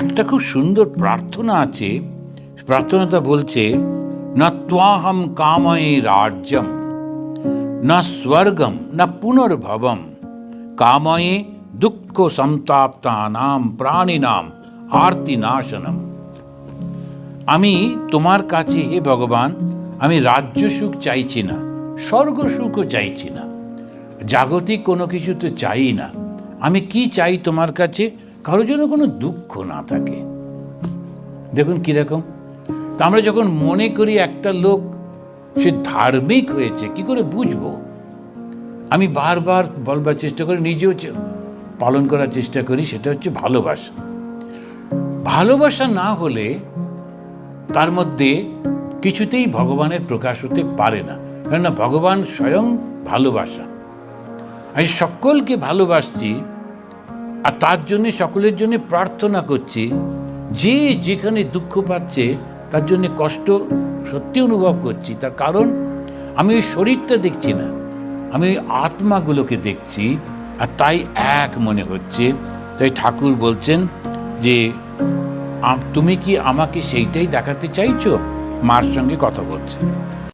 একটা খুব সুন্দর প্রার্থনা আছে। প্রার্থনাটা বলছে, না ত্বাহম কাময়ে রাজ্যম, না স্বর্গম, না পুনর্ভবম, কাময়ে দুঃখ সন্তাপ্তানাম, প্রাণিনাম আর্তিনাশনম আমি তোমার কাছে হে ভগবান, আমি রাজ্য সুখ চাইছি না, স্বর্গ সুখও চাইছি না, জাগতিক কোনো কিছু তো চাই না। আমি কি চাই তোমার কাছে? কারোর জন্য কোনো দুঃখ না থাকে। দেখুন কীরকম তা আমরা যখন মনে করি একটা লোক সে ধার্মিক হয়েছে, কি করে বুঝব? আমি বারবার বলবার চেষ্টা করি, নিজেও পালন করার চেষ্টা করি, সেটা হচ্ছে ভালোবাসা। ভালোবাসা না হলে তার মধ্যে কিছুতেই ভগবানের প্রকাশ হতে পারে না। কেননা ভগবান স্বয়ং ভালোবাসা। আমি সকলকে ভালোবাসছি আর তার জন্য সকলের জন্য প্রার্থনা করছি, যে যেখানে দুঃখ পাচ্ছে, তার জন্য কষ্ট সত্যি অনুভব করছি। তার কারণ, আমি ওই শরীরটা দেখছি না, আমি ওই আত্মাগুলোকে দেখছি, আর তাই এক মনে হচ্ছে। তাই ঠাকুর বলছেন যে তুমি কি আমাকে সেইটাই দেখাতে চাইছো? মার সঙ্গে কথা বলছে।